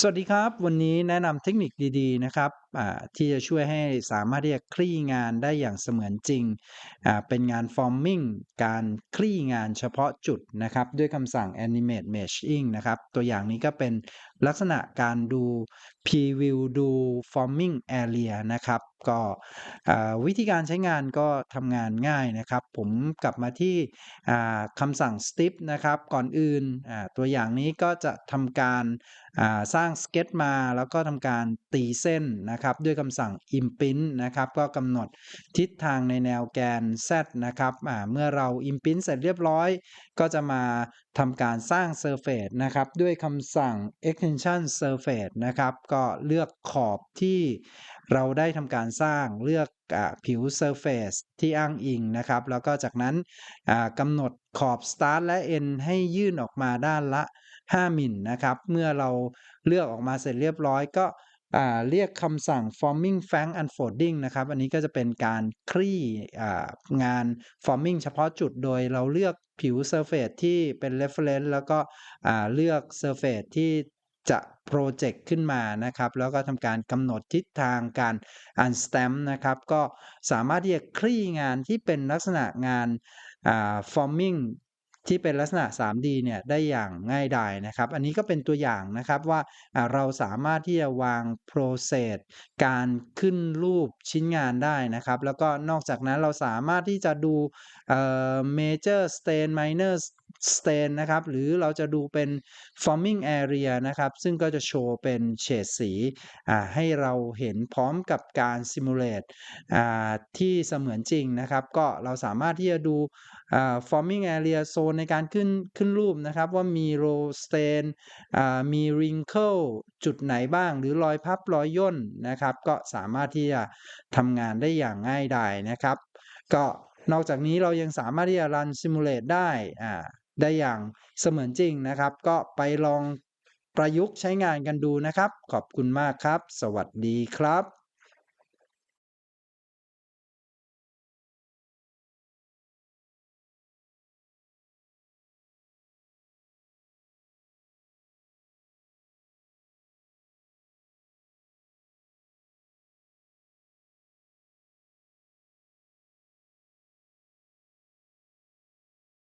สวัสดีครับ วันนี้แนะนำเทคนิคดี ๆ นะครับที่จะช่วยให้สามารถที่จะคลี่งานได้อย่างเสมือนจริง เป็นงาน Forming การคลี่งานเฉพาะจุดนะครับ ด้วยคำสั่ง Animate Meshing นะครับ ตัวอย่างนี้ก็เป็นลักษณะการดู Preview ดู Forming Area นะครับ ก็วิธีการใช้งานก็ทำงานง่ายนะครับ ผมกลับมาที่คำสั่ง Strip นะครับ ก่อนอื่นตัวอย่างนี้ก็จะทำการสร้างสเก็ตมา แล้วก็ทำการตีเส้นนะครับด้วยคำสั่ง Imprint นะครับก็กำหนดทิศทางในแนวแกน Z นะครับเมื่อเรา Imprint เสร็จเรียบร้อย ก็จะมาทำการสร้าง Surface นะครับด้วยคำสั่ง Extension Surface นะครับก็เลือกขอบที่เราได้ทำการสร้างเลือกอผิว Surface ที่อ้างอิงนะครับ แล้วก็จากนั้นกำหนดขอบ Start และ End ให้ยื่นออกมาด้านละ 5มิลนะครับ เมื่อเราเลือกออกมาเสร็จเรียบร้อยก็ เรียกคำสั่ง Forming Flank Unfolding นะครับ อันนี้ก็จะเป็นการคลี่งาน Forming เฉพาะจุดโดยเราเลือกผิว Surface ที่เป็น Reference แล้วก็เลือก Surface ที่จะพรอเจกต์ขึ้นมานะครับ แล้วก็ทำการกำหนดทิศทางการ Unstamp นะครับ ก็สามารถที่จะคลี่งานที่เป็นลักษณะงาน Forming ที่เป็นลักษณะ 3D เนี่ยได้อย่างง่ายดายนะครับ อันนี้ก็เป็นตัวอย่างนะครับว่าเราสามารถที่จะวาง Process การขึ้นรูปชิ้นงานได้นะครับ แล้วก็นอกจากนั้นเราสามารถที่จะดูเมเจอ Major Stain Minor Stain นะครับ หรือเราจะดูเป็น Forming Area นะครับ ซึ่งก็จะโชว์เป็นเฉดสีให้เราเห็นพร้อมกับการ Simulate ที่เสมือนจริงนะครับ ก็เราสามารถที่จะดู Forming Area โซนในการขึ้นขึ้นรูปนะครับ ว่ามี Row Stain มี Wrinkle จุดไหนบ้าง หรือรอยพับรอยย่นนะครับ ก็สามารถที่จะทำงานได้อย่างง่ายดายนะครับ ก็นอกจากนี้เรายังสามารถที่จะ Run Simulate ได้อ่า ได้อย่างเสมือนจริงนะครับ ก็ไปลองประยุกต์ใช้งานกันดูนะครับ ขอบคุณมากครับ สวัสดีครับ